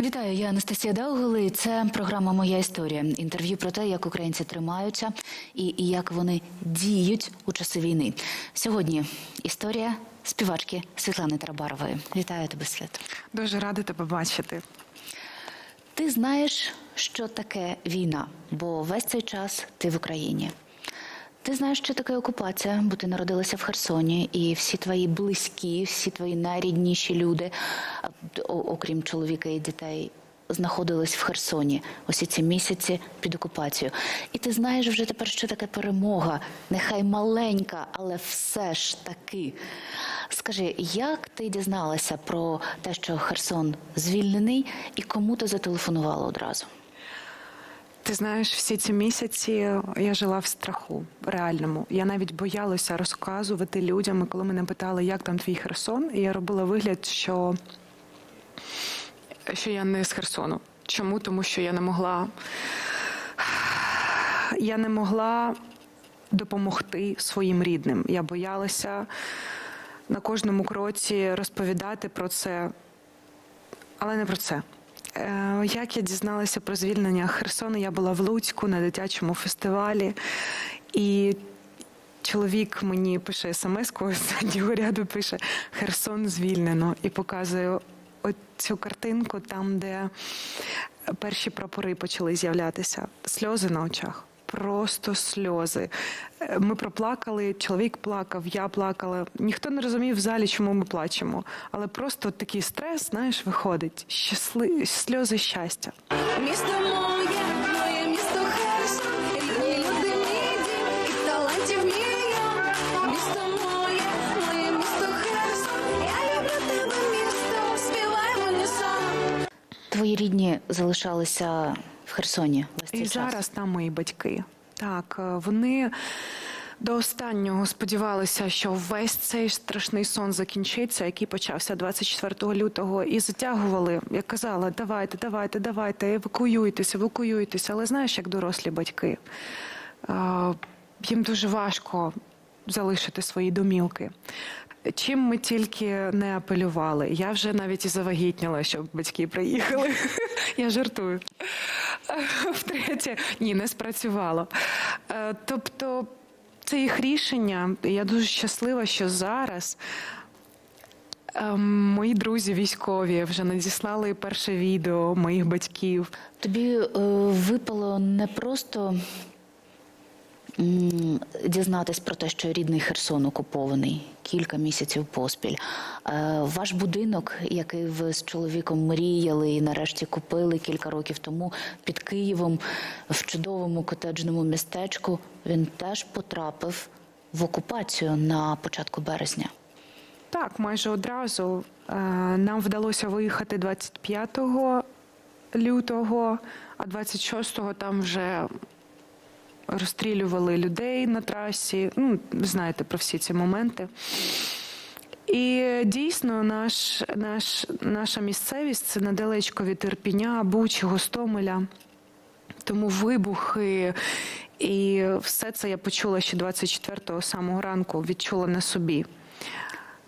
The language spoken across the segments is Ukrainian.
Вітаю, я Анастасія Даугли. і Це програма Моя історія. Інтерв'ю про те, як українці тримаються і, і як вони діють у часи війни. Сьогодні історія співачки Світлани Тарабарової. Вітаю тебе, Свят. Дуже рада тебе бачити. Ти знаєш, що таке війна, бо весь цей час ти в Україні. Ти знаєш, що таке окупація, бо ти народилася в Херсоні, і всі твої близькі, всі твої найрідніші люди, окрім чоловіка і дітей, знаходились в Херсоні усі ці місяці під окупацією. І ти знаєш вже тепер, що таке перемога, нехай маленька, але все ж таки. Скажи, як ти дізналася про те, що Херсон звільнений, і кому ти зателефонувала одразу? Ти знаєш, всі ці місяці я жила в страху реальному. Я навіть боялася розказувати людям, коли мене питали, як там твій Херсон, і я робила вигляд, що, що я не з Херсону. Чому? Тому що я не могла. Я не могла допомогти своїм рідним. Я боялася на кожному кроці розповідати про це, але не про це. Е, Як я дізналася про звільнення Херсону, я була в Луцьку на дитячому фестивалі, і чоловік мені пише смс-ку з заднього ряду пише Херсон звільнено і показує цю картинку там, де перші прапори почали з'являтися. Сльози на очах. Просто сльози. Е, Ми проплакали, чоловік плакав, я плакала. Ніхто не розумів в залі, чому ми плачемо. Але просто такий стрес, знаєш, виходить. Щасли... сльози щастя. Місто моє, моє місто Херсон, рідні люди, мій дім, і талантів мільйон. Місто моє, моє місто Херсон, я люблю тебе, місто, співай мені сон. Твої рідні залишалися в Херсоні весь цей І час? зараз там мої батьки. Так, е, вони до останнього сподівалися, що весь цей страшний сон закінчиться, який почався 24 лютого, і затягували. Я казала, давайте, давайте, давайте, евакуюйтесь, евакуюйтесь. Але знаєш, як дорослі батьки, е, їм дуже важко залишити свої домівки. Чим ми тільки не апелювали. Я вже навіть і завагітніла, щоб батьки приїхали. Я жартую. Втретє, ні, не спрацювало. Е, Тобто, це їх рішення. Я дуже щаслива, що зараз. ем, Мої друзі військові вже надіслали перше відео моїх батьків. Тобі е, випало не просто дізнатись про те, що рідний Херсон окупований кілька місяців поспіль. Е, ваш будинок, який ви з чоловіком мріяли і нарешті купили кілька років тому під Києвом в чудовому котеджному містечку, він теж потрапив в окупацію на початку березня. Так, майже одразу Е, нам вдалося виїхати 25 лютого, а 26-го там вже розстрілювали людей на трасі. Ну, знаєте про всі ці моменти. І дійсно, наш, наш, наша місцевість це недалечко від Ірпіня, Бучі, Гостомеля. Тому вибухи і все це я почула ще 24-го самого ранку, відчула на собі.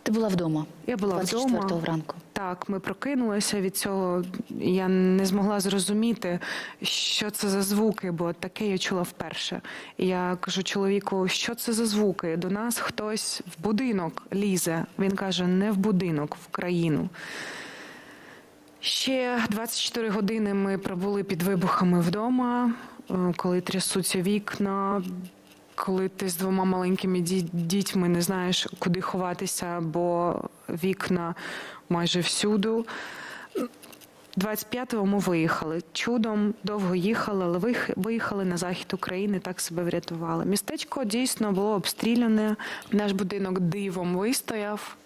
Ти була вдома? Я була 24 вдома. вранку. Так, ми прокинулися від цього. Я не змогла зрозуміти, що це за звуки, бо таке я чула вперше. Я кажу чоловіку, що це за звуки? До нас хтось в будинок лізе. Він каже, не в будинок, в країну. Ще 24 години ми пробули під вибухами вдома, е, коли трясуться вікна, коли ти з двома маленькими дітьми не знаєш, куди ховатися, бо вікна майже всюду. 25-го ми виїхали. Чудом довго їхали, але виїхали на захід України, так себе врятували. Містечко дійсно було обстріляне. Наш будинок дивом вистояв,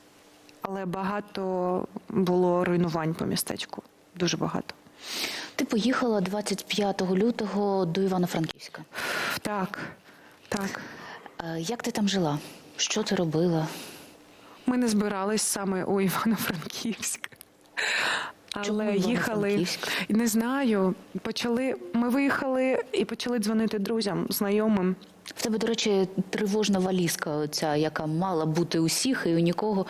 але багато було руйнувань по містечку. Дуже багато. Ти поїхала 25 лютого до Івано-Франківська. Так, так. Е, Як ти там жила? Що ти робила? Ми не збирались саме у Івано-Франківськ. Чому Але їхали, не знаю. Почали. Ми виїхали і почали дзвонити друзям, знайомим. В тебе, до речі, тривожна валізка, оця, яка мала бути усіх, і у нікого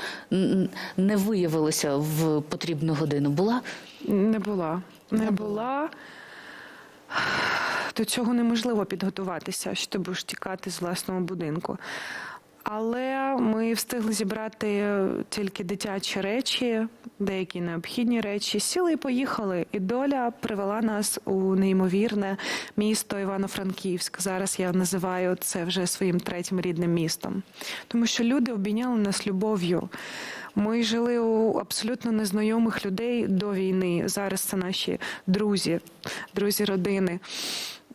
не виявилося в потрібну годину. Була? Не була. Не була. До цього неможливо підготуватися, що ти будеш тікати з власного будинку. Але ми встигли зібрати тільки дитячі речі, деякі необхідні речі. Сіли і поїхали. І доля привела нас у неймовірне місто Івано-Франківськ. Зараз я називаю це вже своїм третім рідним містом. Тому що люди обійняли нас любов'ю. Ми жили у абсолютно незнайомих людей до війни. Зараз це наші друзі, друзі родини.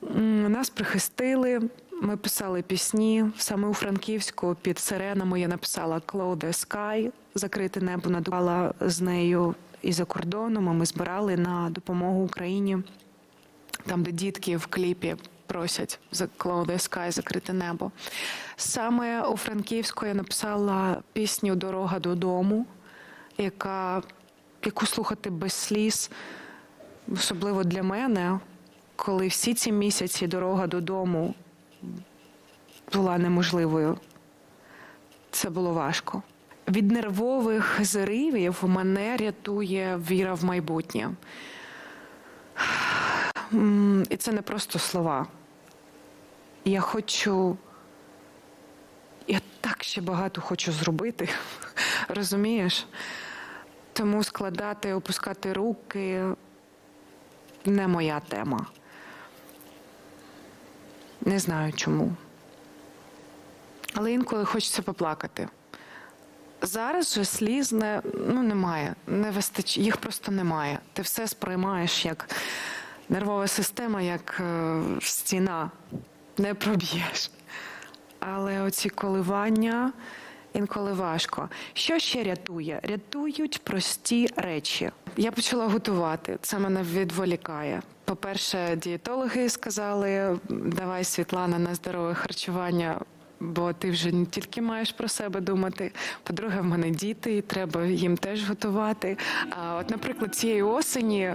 Нас прихистили. Ми писали пісні саме у Франківську під сиренами. Я написала «Cloud the Sky», закрите небо надувала з нею і за кордоном. а Ми збирали на допомогу Україні, там, де дітки в кліпі просять за «Cloud the Sky», закрите небо. Саме у Франківську я написала пісню Дорога додому, яка, яку слухати без сліз, особливо для мене, коли всі ці місяці дорога додому була неможливою. Це було важко. Від нервових зривів мене рятує віра в майбутнє. І це не просто слова. Я хочу. Я так ще багато хочу зробити, розумієш? Тому складати, опускати руки не моя тема. Не знаю чому. Але інколи хочеться поплакати. Зараз же сліз не, ну, немає, не вистач... їх просто немає. Ти все сприймаєш як нервова система, як е, стіна, не проб'єш. Але оці коливання інколи важко. Що ще рятує? Рятують прості речі. Я почала готувати. Це мене відволікає. По-перше, дієтологи сказали: давай, Світлана, на здорове харчування. Бо ти вже не тільки маєш про себе думати. По-друге, в мене діти, і треба їм теж готувати. А от, наприклад, цієї осені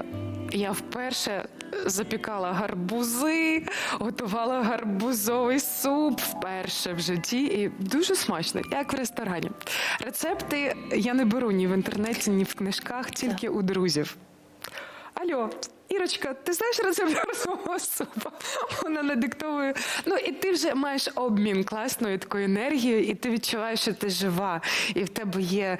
я вперше запікала гарбузи, готувала гарбузовий суп вперше в житті, і дуже смачно, як в ресторані. Рецепти я не беру ні в інтернеті, ні в книжках, тільки у друзів. Алло, Ірочка, ти знаєш рецепт гарбузового супу? Вона надиктовує. Ну і ти вже маєш обмін класною такою енергією, і ти відчуваєш, що ти жива, і в тебе є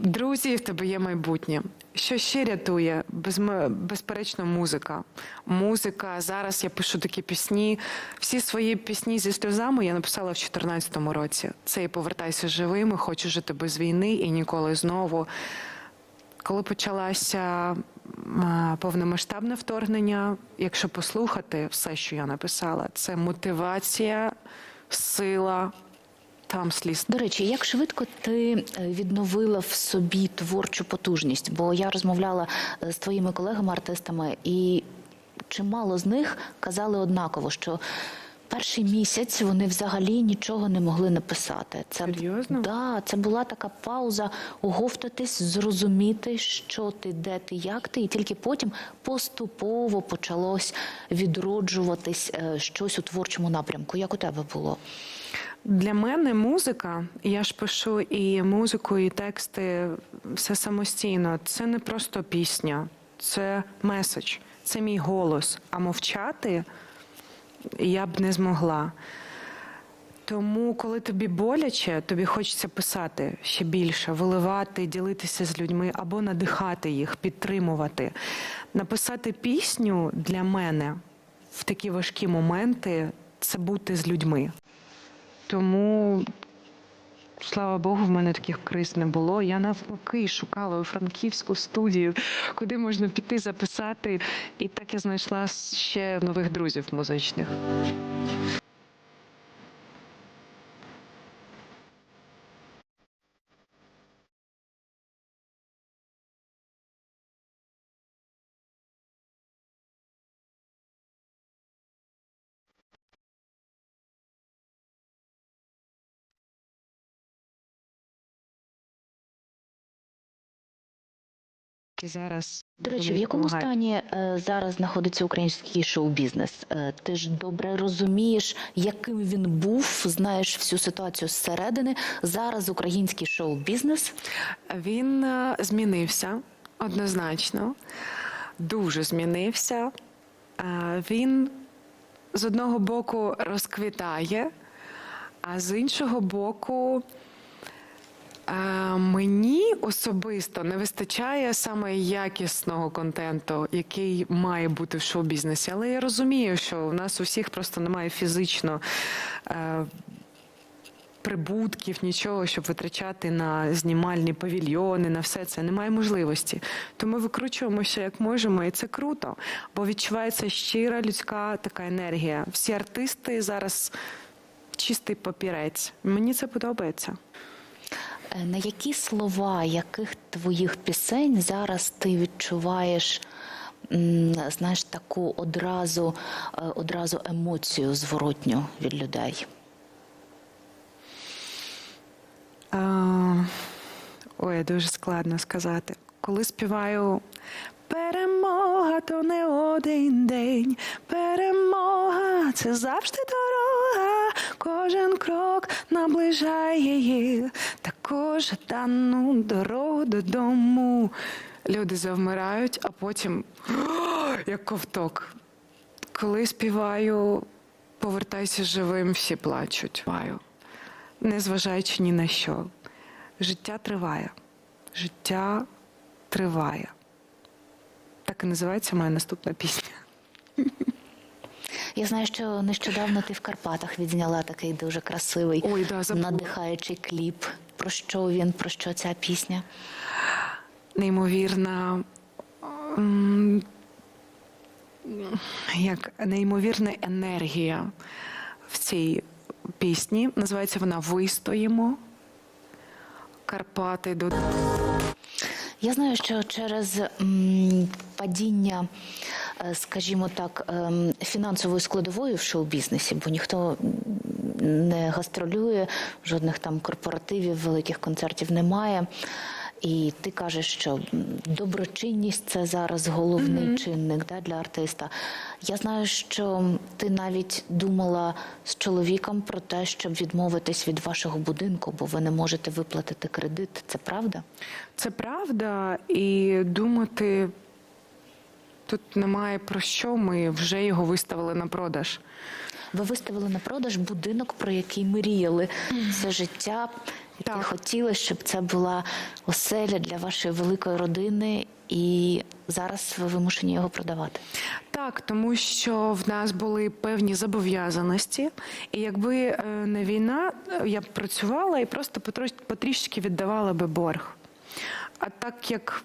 друзі, в тебе є майбутнє. Що ще рятує? Безм- Безперечно, музика. Музика. Зараз я пишу такі пісні. Всі свої пісні зі сльозами я написала в 2014 році. Це і повертайся живими, хочу жити без війни і ніколи знову. Коли почалася повномасштабне вторгнення, якщо послухати все, що я написала, це мотивація, сила, там сліз. До речі, як швидко ти е, відновила в собі творчу потужність? Бо я розмовляла е, з твоїми колегами-артистами, і чимало з них казали однаково, що перший місяць вони взагалі нічого не могли написати. Це Серйозно? Да, це була така пауза оговтатись, зрозуміти, що ти, де ти, як ти, і тільки потім поступово почалось відроджуватись е, щось у творчому напрямку. Як у тебе було? Для мене музика, я ж пишу і музику, і тексти все самостійно. Це не просто пісня, це меседж, це мій голос. А мовчати я б не змогла. Тому, коли тобі боляче, тобі хочеться писати ще більше, виливати, ділитися з людьми або надихати їх, підтримувати. Написати пісню для мене в такі важкі моменти це бути з людьми. Тому, слава Богу, в мене таких криз не було. Я навпаки шукала у франківську студію, куди можна піти записати. І так я знайшла ще нових друзів музичних. І зараз До речі, в якому стані е, зараз знаходиться український шоу-бізнес? Е, ти ж добре розумієш, яким він був, знаєш всю ситуацію зсередини. Зараз український шоу-бізнес. Він е, змінився однозначно. дуже змінився. Е, Він з одного боку розквітає, а з іншого боку, мені особисто не вистачає саме якісного контенту, який має бути в шоу-бізнесі. Але я розумію, що у нас у всіх просто немає фізично. е, Прибутків, нічого, щоб витрачати на знімальні павільйони, на все це немає можливості. То ми викручуємося як можемо, і це круто, бо відчувається щира людська така енергія. Всі артисти зараз чистий папірець. Мені це подобається. Е, На які слова яких твоїх пісень зараз ти відчуваєш? Знаєш, таку одразу, е, одразу емоцію зворотню від людей. А, ой, дуже складно сказати. Коли співаю перемога, то не один день. Перемога це завжди дорога. Кожен крок наближає її. Таку жадану дорогу додому. Люди завмирають, а потім як ковток. Коли співаю Повертайся живим, всі плачуть. Співаю незважаючи ні на що. Життя триває. Життя триває. Так і називається моя наступна пісня. Я знаю, що нещодавно ти в Карпатах відзняла такий дуже красивий, Ой, да, надихаючий кліп. Про що він, про що ця пісня? Неймовірна. Як неймовірна енергія в цій пісні. Називається вона Вистоїмо. Карпати до Я знаю, що через падіння, е, скажімо так, ем, фінансової складової в шоу-бізнесі, бо ніхто не гастролює, жодних там корпоративів, великих концертів немає. І ти кажеш, що доброчинність це зараз головний чинник да, для артиста. Я знаю, що ти навіть думала з чоловіком про те, щоб відмовитись від вашого будинку, бо ви не можете виплатити кредит. Це правда? Це правда, і думати тут немає про що. Ми вже його виставили на продаж. Ви виставили на продаж будинок, про який мріяли все життя. Ти Так. щоб це була оселя для вашої великої родини, і зараз ви вимушені його продавати. Так, тому що в нас були певні зобов'язаності, і якби е, не війна, е, я б працювала і просто потрішки віддавала би борг. А так як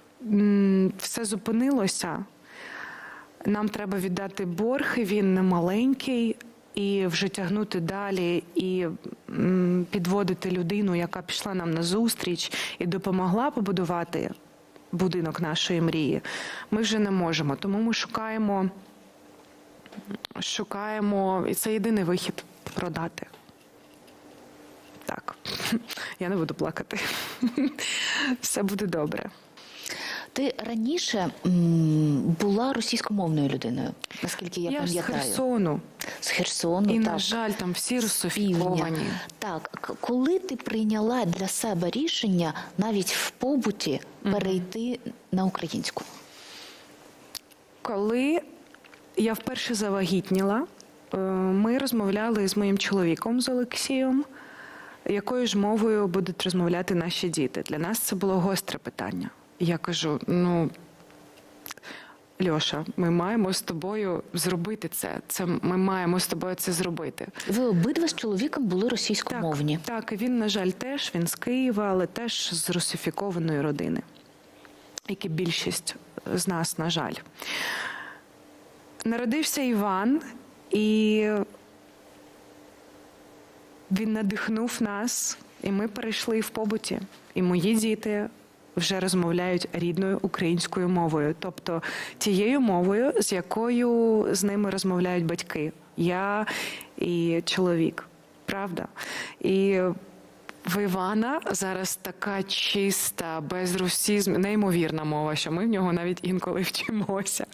все зупинилося, нам треба віддати борг, і він не маленький, і вже тягнути далі, і підводити людину, яка пішла нам на зустріч і допомогла побудувати будинок нашої мрії. Ми вже не можемо. Тому ми шукаємо, шукаємо, і це єдиний вихід продати. Так, я не буду плакати. Все буде добре. Ти раніше м, була російськомовною людиною, наскільки я, Я, ж з. Херсону, З Херсону, і, так. на жаль, там всі півдня. Так, коли ти прийняла для себе рішення навіть в побуті перейти на українську? Коли я вперше завагітніла, е, ми розмовляли з моїм чоловіком з Олексієм, якою ж мовою будуть розмовляти наші діти. Для нас це було гостре питання. Я кажу: ну. Льоша, ми маємо з тобою зробити це. Це ми маємо з тобою це зробити. Ви обидва з чоловіком були російськомовні. Так, так, він, на жаль, теж він з Києва, але теж з русифікованої родини, як і більшість з нас, на жаль. Народився Іван, і він надихнув нас, і ми перейшли в побуті. І мої діти вже розмовляють рідною українською мовою, тобто тією мовою, з якою з ними розмовляють батьки. Я і чоловік. Правда? І в Івана зараз така чиста, без русізму, неймовірна мова, що ми в нього навіть інколи вчимося.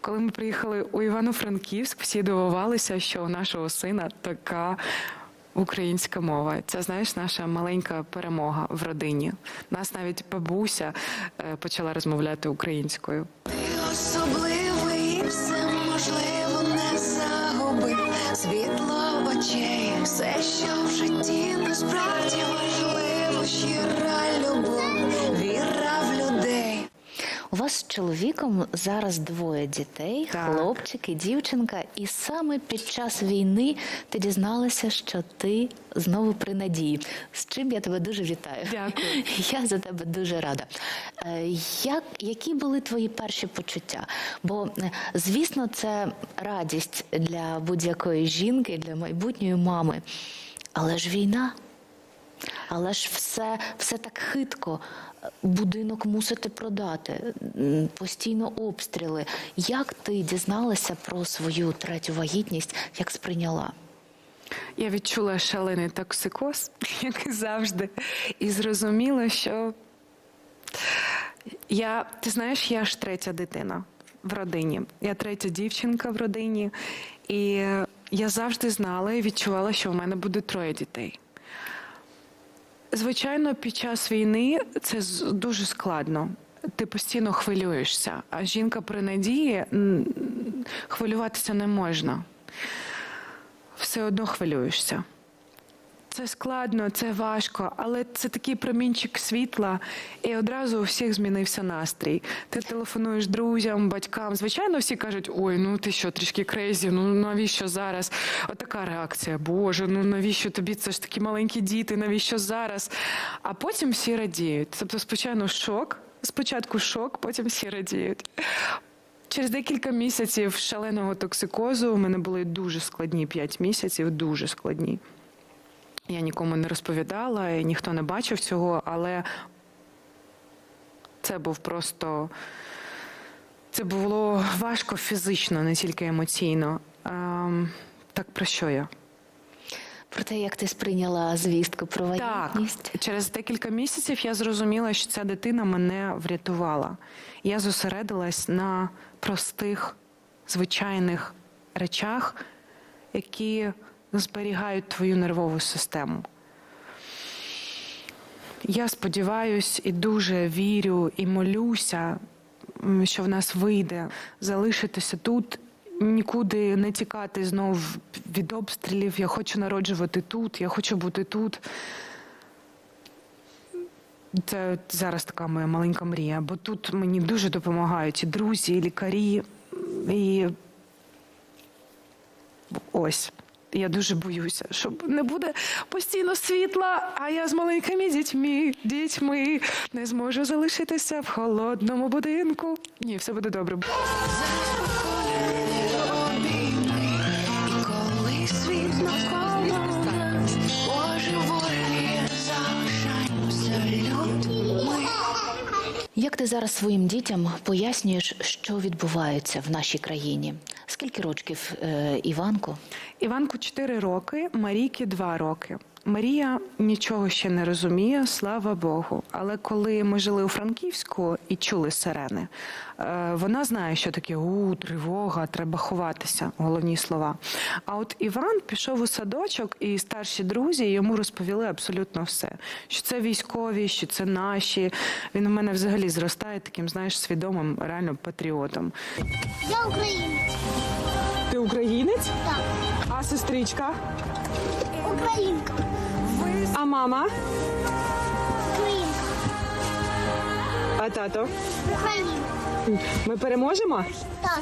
Коли ми приїхали у Івано-Франківськ, всі дивувалися, що у нашого сина така українська мова. Це знаєш, наша маленька перемога в родині. Нас навіть бабуся е, почала розмовляти українською. Ти особливий, все можливо не загуби. Світло очей, все, що в житті насправді У вас з чоловіком зараз двоє дітей, Так. хлопчик і дівчинка. І саме під час війни ти дізналася, що ти знову при надії. З чим я тебе дуже вітаю. Дякую. Я за тебе дуже рада. Е, Як, які були твої перші почуття? Бо, е, звісно, це радість для будь-якої жінки, для майбутньої мами. Але ж війна. Але ж все, все так хитко. Будинок мусите продати, постійно обстріли. Як ти дізналася про свою третю вагітність, як сприйняла? Я відчула шалений токсикоз, як і завжди, і зрозуміла, що я, ти знаєш, я ж третя дитина в родині. Я третя дівчинка в родині, і я завжди знала і відчувала, що в мене буде троє дітей. Звичайно, під час війни це дуже складно. Ти постійно хвилюєшся, а жінка при надії хвилюватися не можна все одно хвилюєшся. Це складно, це важко, але це такий промінчик світла, і одразу у всіх змінився настрій. Ти телефонуєш друзям, батькам. Звичайно, всі кажуть: ой, ну ти що, трішки крейзі, ну навіщо зараз? Отака реакція. Боже, ну навіщо тобі? Це ж такі маленькі діти, навіщо зараз? А потім всі радіють. Тобто, спочатку шок, спочатку шок, потім всі радіють. Через декілька місяців шаленого токсикозу у мене були дуже складні 5 місяців, дуже складні. Я нікому не розповідала, і ніхто не бачив цього, але це був просто це було важко фізично, не тільки емоційно. Ем, так про що я? Про те, як ти сприйняла звістку про Так, через декілька місяців я зрозуміла, що ця дитина мене врятувала. Я зосередилась на простих, звичайних речах, які зберігають твою нервову систему. Я сподіваюся і дуже вірю і молюся, що в нас вийде залишитися тут, нікуди не тікати знов від обстрілів. Я хочу народжувати тут, я хочу бути тут. Це зараз така моя маленька мрія, бо тут мені дуже допомагають і друзі, і лікарі. І ось. Я дуже боюся, щоб не буде постійно світла, а я з маленькими дітьми, дітьми не зможу залишитися в холодному будинку. Ні, все буде добре. Як ти зараз своїм дітям пояснюєш, що відбувається в нашій країні? Скільки років е, Іванку? Іванку 4 роки, Марійки 2 роки. Марія нічого ще не розуміє, слава Богу. Але коли ми жили у Франківську і чули сирени, е, вона знає, що таке у тривога, треба ховатися. Головні слова. А от Іван пішов у садочок, і старші друзі йому розповіли абсолютно все: що це військові, що це наші. Він у мене взагалі зростає таким, знаєш, свідомим реально патріотом. Я українець. Ти українець? Так. А сестричка? Українка. А мама? Українка. А тато? Українка. Ми переможемо? Так.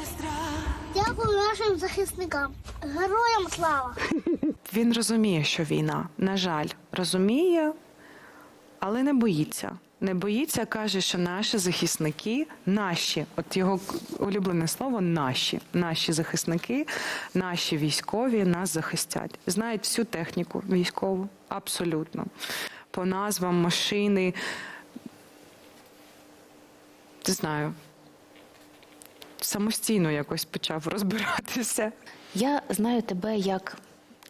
Дякую нашим захисникам. Героям слава. Він розуміє, що війна. На жаль, розуміє, але не боїться. Не боїться, каже, що наші захисники, наші, от його улюблене слово наші, наші захисники, наші військові нас захистять. Знають всю техніку військову, абсолютно. По назвам машини. Не знаю. Самостійно якось почав розбиратися. Я знаю тебе як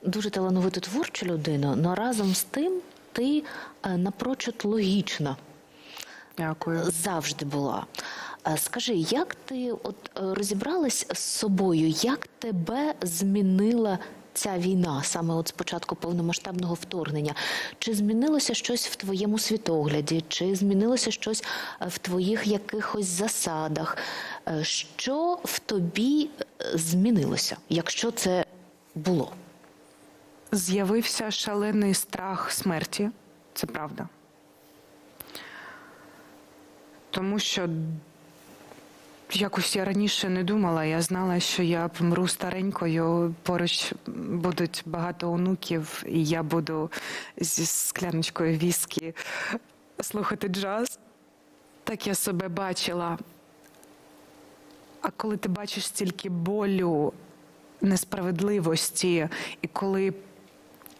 дуже талановиту творчу людину, але разом з тим ти е, напрочуд логічна Дякую. завжди була. Е, Скажи, як ти от е, розібралась з собою, як тебе змінила ця війна, саме от з початку повномасштабного вторгнення, чи змінилося щось в твоєму світогляді, чи змінилося щось е, в твоїх якихось засадах? Що в тобі змінилося, якщо це було? З'явився шалений страх смерті, це правда. Тому що якось я раніше не думала, я знала, що я помру старенькою, поруч будуть багато онуків, і я буду зі скляночкою віскі слухати джаз. Так я себе бачила. А коли ти бачиш стільки болю, несправедливості, і коли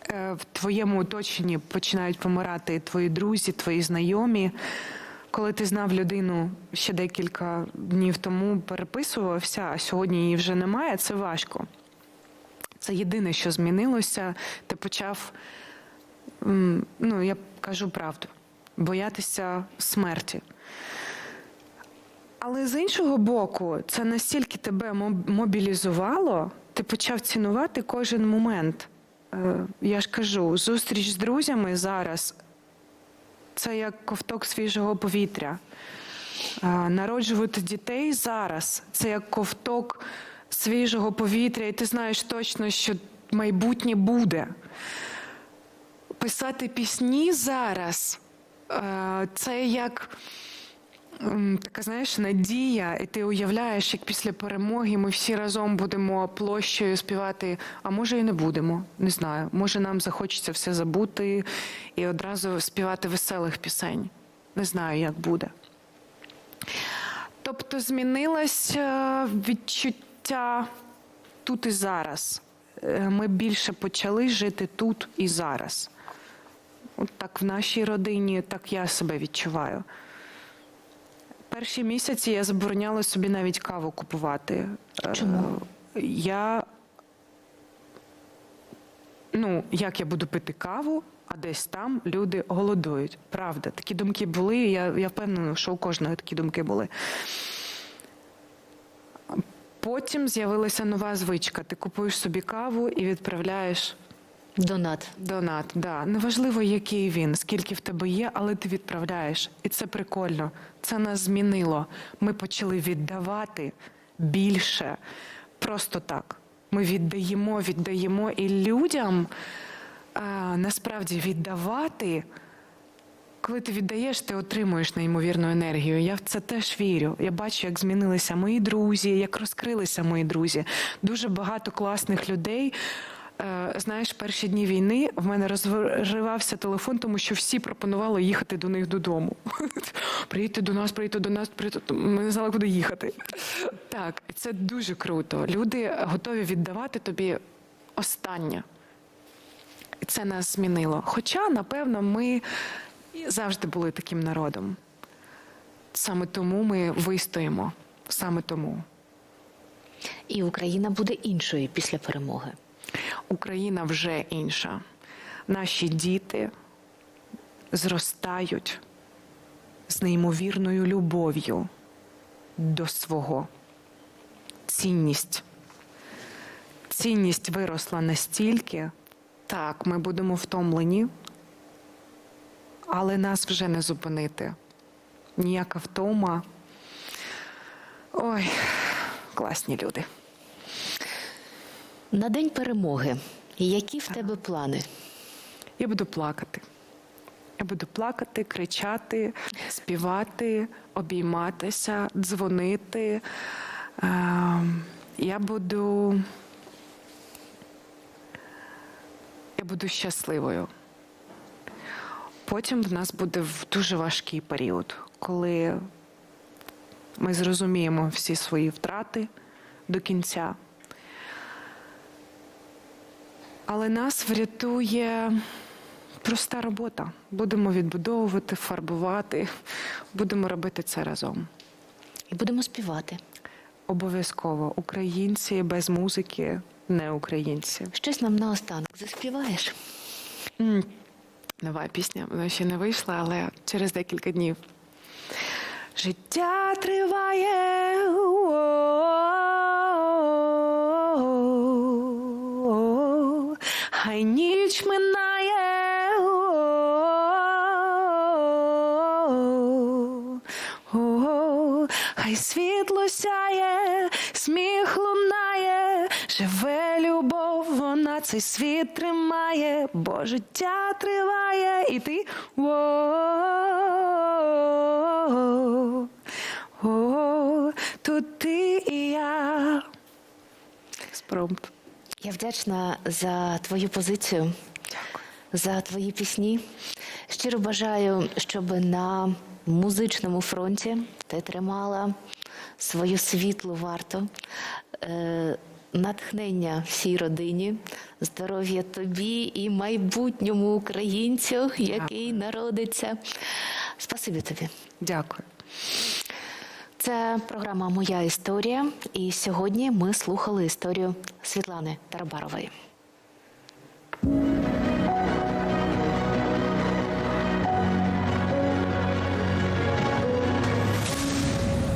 е, в твоєму оточенні починають помирати твої друзі, твої знайомі. Коли ти знав людину ще декілька днів тому, переписувався, а сьогодні її вже немає, це важко. Це єдине, що змінилося. Ти почав, ну я кажу правду, боятися смерті. Але з іншого боку, це настільки тебе мобілізувало, ти почав цінувати кожен момент. Е, Я ж кажу, зустріч з друзями зараз це як ковток свіжого повітря. Народжувати дітей зараз це як ковток свіжого повітря, і ти знаєш точно, що майбутнє буде. Писати пісні зараз це як така, знаєш, надія, і ти уявляєш, як після перемоги ми всі разом будемо площею співати, а може і не будемо, не знаю. Може нам захочеться все забути і одразу співати веселих пісень. Не знаю, як буде. Тобто змінилось е, відчуття тут і зараз. Е, Ми більше почали жити тут і зараз. От так в нашій родині, так я себе відчуваю. Перші місяці я забороняла собі навіть каву купувати. Е, Чому? Я. Ну, як я буду пити каву, а десь там люди голодують. Правда, такі думки були. і Я, я впевнена, що у кожного такі думки були. Потім з'явилася нова звичка. Ти купуєш собі каву і відправляєш Донат. Донат, да. Неважливо, який він, скільки в тебе є, але ти відправляєш. І це прикольно. Це нас змінило. Ми почали віддавати більше. Просто так. Ми віддаємо, віддаємо. І людям а, насправді віддавати. Коли ти віддаєш, ти отримуєш неймовірну енергію. Я в це теж вірю. Я бачу, як змінилися мої друзі, як розкрилися мої друзі. Дуже багато класних людей. Е, Знаєш, перші дні війни в мене розривався телефон, тому що всі пропонували їхати до них додому. Приїдьте до нас, приїдьте до нас, приїдьте. Ми не знали, куди їхати. Так, це дуже круто. Люди готові віддавати тобі останнє. Це нас змінило. Хоча, напевно, ми завжди були таким народом. Саме тому ми вистоїмо. Саме тому. І Україна буде іншою після перемоги. Україна вже інша. Наші діти зростають з неймовірною любов'ю до свого. Цінність. Цінність виросла настільки, так, ми будемо втомлені, але нас вже не зупинити. Ніяка втома. Ой, класні люди. На день перемоги. Які в тебе плани? Я буду плакати. Я буду плакати, кричати, співати, обійматися, дзвонити. Ем, Я буду. Я буду щасливою. Потім в нас буде дуже важкий період, коли ми зрозуміємо всі свої втрати до кінця. Але нас врятує проста робота. Будемо відбудовувати, фарбувати, будемо робити це разом. І будемо співати. Обов'язково українці без музики, не українці. Щось нам наостанок заспіваєш? М, Нова пісня, вона ще не вийшла, але через декілька днів. Життя триває. Хай ніч минає. О, хай світло сяє, сміх лунає, живе любов, вона цей світ тримає, бо життя триває, і ти о, Я вдячна за твою позицію, за твої пісні. Щиро бажаю, щоб на музичному фронті ти тримала свою світлу варту, е, натхнення всій родині, здоров'я тобі і майбутньому українцю, який народиться. Спасибі тобі. Дякую. Це програма Моя історія. І сьогодні ми слухали історію Світлани Тарабарової.